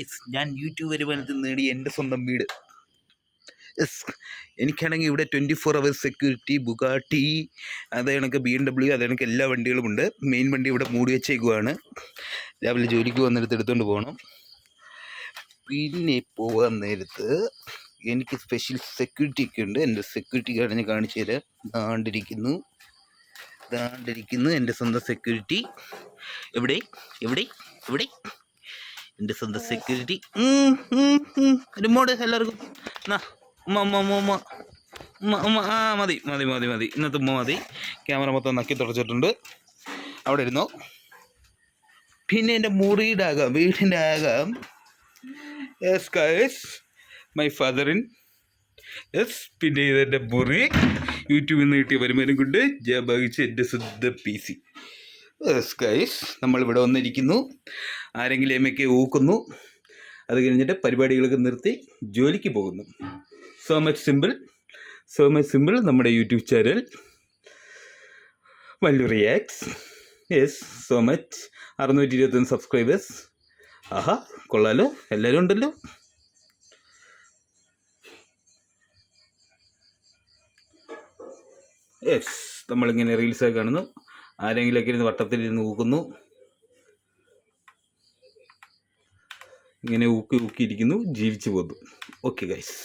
Yes ഞാൻ YouTube വരുമാനത്തിൽ നേടി എന്റെ സ്വന്തം വീട്. യെസ് എനിക്കാണെങ്കിൽ ഇവിടെ twenty four hours security Bugatti അത് കണക്ക് ബി എം ഡബ്ല്യു അത് കണക്ക് എല്ലാ വണ്ടികളും ഉണ്ട്. മെയിൻ വണ്ടി ഇവിടെ മൂടി വെച്ചേക്കുവാണ്. രാവിലെ ജോലിക്ക് വന്നിടത്ത് എടുത്തുകൊണ്ട് പോകണം പിന്നെ പോകാൻ നേരത്ത് എനിക്ക് സ്പെഷ്യൽ സെക്യൂരിറ്റി ഒക്കെ ഉണ്ട്. എന്റെ സെക്യൂരിറ്റി ഞാൻ കാണിച്ചു തരാം. ദാണ്ടിരിക്കുന്നു ദാണ്ടിരിക്കുന്നു എന്റെ സ്വന്തം സെക്യൂരിറ്റി എവിടെ? എവിടെ? എവിടെ? എന്റെ സ്വന്തം സെക്യൂരിറ്റി റിമോട്ട് എല്ലാവർക്കും. എന്നാ ഉമ്മ ഉമ്മ ഉമ്മ ഉമ്മ. ഉമ്മ ഉമ്മ ആ മതി മതി മതി മതി. ഇന്നത്തെ ഉമ്മ മതി. ക്യാമറ മൊത്തം നക്കി തുടച്ചിട്ടുണ്ട്. അവിടെ ഇരുന്നു? പിന്നെ എന്റെ മുറിയുടെ ആകാം വീടിന്റെ ആകാം യെസ് കൈസ് മൈ ഫാദറിൻ യെസ് പിന്നെ ഇതെന്റെ മുറി. യൂട്യൂബിൽ നിന്ന് കിട്ടിയ വരുമാനം കൊണ്ട് ഞാൻ ഭാഗിച്ച എന്റെ ശുദ്ധ പി സി യെസ് കൈസ് നമ്മളിവിടെ വന്നിരിക്കുന്നു. ആരെങ്കിലും എമ്മയ്ക്ക് ഊക്കുന്നു. അത് കഴിഞ്ഞിട്ട് പരിപാടികളൊക്കെ നിർത്തി ജോലിക്ക് പോകുന്നു. So much simple so much simple നമ്മുടെ YouTube channel. Vallu reacts yes so much അറുന്നൂറ്റി ഇരുപത്തൊന്ന് സബ്സ്ക്രൈബേഴ്സ് ആഹാ കൊള്ളാലോ. എല്ലാവരും ഉണ്ടല്ലോ. യെസ് നമ്മളിങ്ങനെ റീൽസൊക്കെ കാണുന്നു. ആരെങ്കിലുമൊക്കെ ഇരുന്ന് വട്ടത്തിലിരുന്ന് ഊക്കുന്നു. ഇങ്ങനെ ഊക്കി ഊക്കിയിരിക്കുന്നു ജീവിച്ചു പോകുന്നു. Okay guys